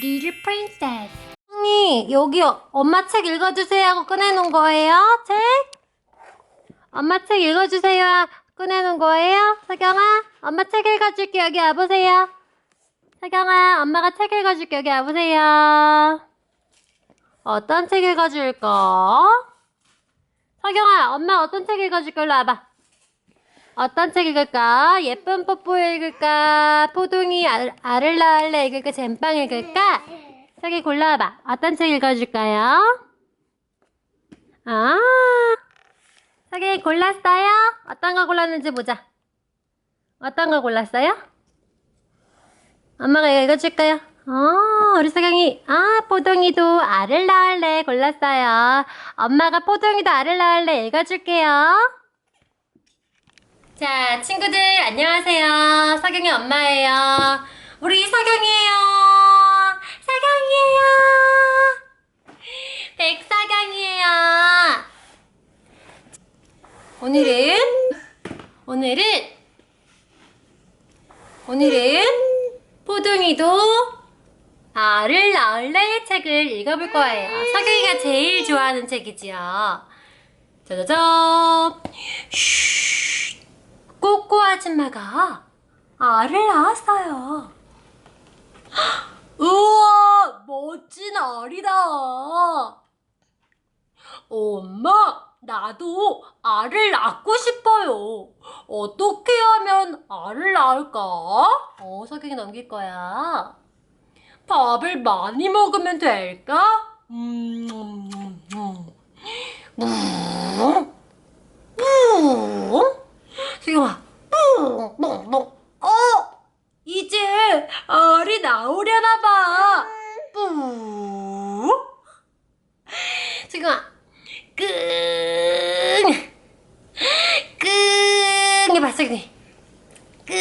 리틀 프린세스. 언니, 여기 어- 엄마 책 읽어주세요 하고 꺼내놓은 거예요? 책? 엄마 책 읽어주세요. 꺼내놓은 거예요? 서경아, 엄마 책 읽어줄게. 여기 와보세요. 서경아, 엄마가 책 읽어줄게. 여기 와보세요. 어떤 책 읽어줄까? 서경아, 엄마 어떤 책 읽어줄까? 일로 와봐. 어떤 책 읽을까? 예쁜 뽀뽀 읽을까? 포동이 알, 알을 낳을래 읽을까? 잼빵 읽을까? 저기 골라봐. 어떤 책 읽어줄까요? 아, 저기 골랐어요? 어떤 거 골랐는지 보자. 어떤 거 골랐어요? 엄마가 읽어줄까요? 어, 우리 서경이, 아, 포동이도 알을 낳을래 골랐어요. 엄마가 포동이도 알을 낳을래 읽어줄게요. 자, 친구들, 안녕하세요. 서경이 엄마예요. 우리 서경이에요. 서경이에요. 백서경이에요. 오늘은, 오늘은, 오늘은 포동이도 알을 낳을래 책을 읽어볼 거예요. 서경이가 제일 좋아하는 책이지요. 짜자잔. 아줌마가 알을 낳았어요. 우와, 멋진 알이다. 엄마, 나도 알을 낳고 싶어요. 어떻게 하면 알을 낳을까? 어, 석영이 넘길 거야. 밥을 많이 먹으면 될까? 음, 음, 음, 음. 음. 음. 지금아, 뿡뿡뿡. 어, 이제 알이 나오려나 봐. 뿌. 지금아, 끙, 끙 해봐, 지금. 끙,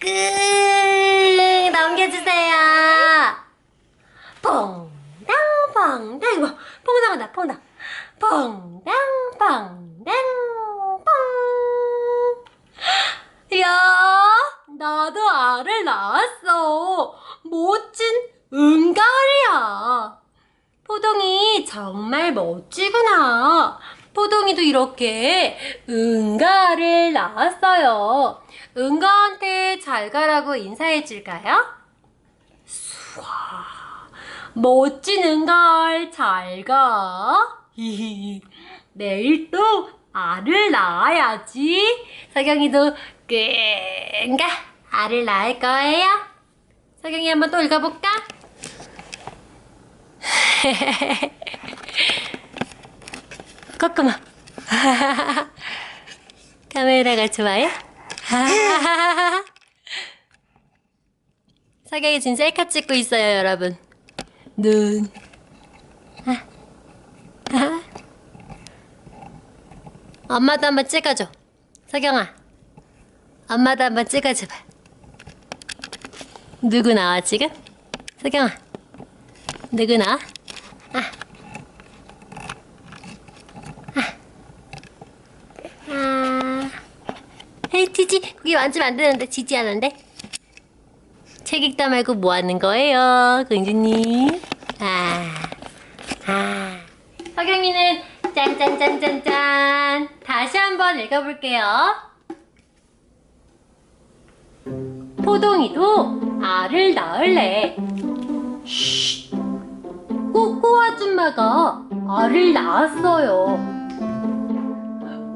끙 넘겨주세요. 퐁당 퐁당 이거 퐁당한다 퐁당 퐁당 퐁당 퐁 이야 나도 알을 낳았어 멋진 은가을이야 포동이 정말 멋지구나 포동이도 이렇게 은가를 낳았어요 은가한테 잘 가라고 인사해 줄까요? 멋진 은가을 잘 가. 내일 또 알을 낳아야지. 서경이도 끙가 알을 낳을 거예요. 서경이 한번 또 읽어볼까? 꼬꼬마. 카메라가 좋아요? 서경이 지금 셀카 찍고 있어요, 여러분. 눈. 엄마도 한번 찍어줘. 서경아. 엄마도 한번 찍어줘봐. 누구 나와, 지금? 서경아. 누구 나와? 아. 아. 아. 헤이, 지지. 거기 만지면 안 되는데, 지지하는데. 책 읽다 말고 뭐 하는 거예요, 공주님? 아, 아. 서경이는 짠짠짠짠짠. 다시 한번 읽어볼게요. 포동이도 알을 낳을래. 쉿. 꼬꼬 아줌마가 알을 낳았어요.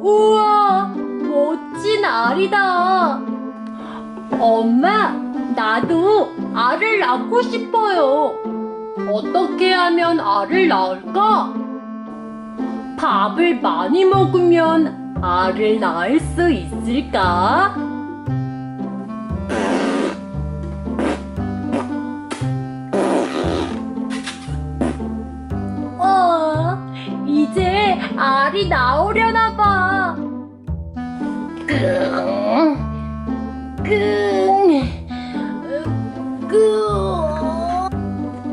우와, 멋진 알이다. 엄마, 나도 알을 낳고 싶어요. 어떻게 하면 알을 낳을까? 밥을 많이 먹으면 알을 낳을 수 있을까? 알이 나오려나 봐. 끙. 끙, 끙,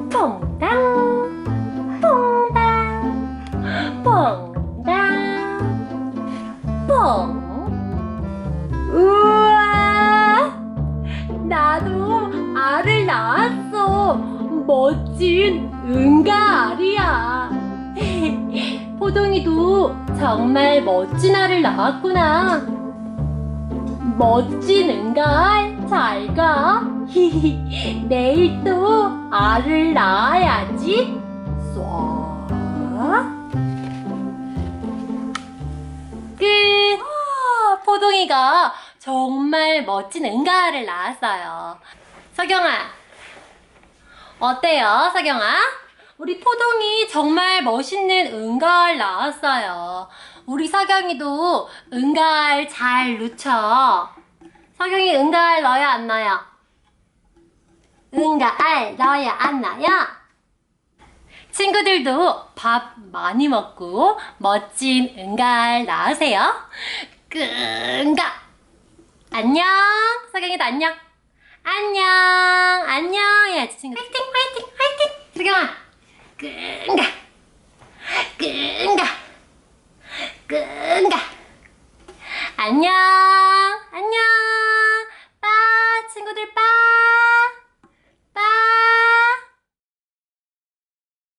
퐁당, 퐁당, 퐁당, 퐁. 우와, 나 나도 알을 낳았어. 멋진 응가 알이야. 포동이도 정말 멋진 알을 낳았구나. 멋진 응가알 잘 가. 내일 또 알을 낳아야지. 쏴. 끝. 아, 포동이가 정말 멋진 응가알을 낳았어요. 서경아, 어때요, 서경아? 우리 포동이 정말 멋있는 응가알 낳았어요. 우리 서경이도 응가알 잘 넣죠? 서경이 응가알 넣어요, 안 넣어요? 응가알 넣어요, 안 넣어요? 친구들도 밥 많이 먹고 멋진 응가알 낳으세요. 끙가. 안녕. 서경이도 안녕. 안녕. 안녕. 해야지 친구. 화이팅, 화이팅, 화이팅. 서경아. 끙가. 끙가. 안녕. 안녕.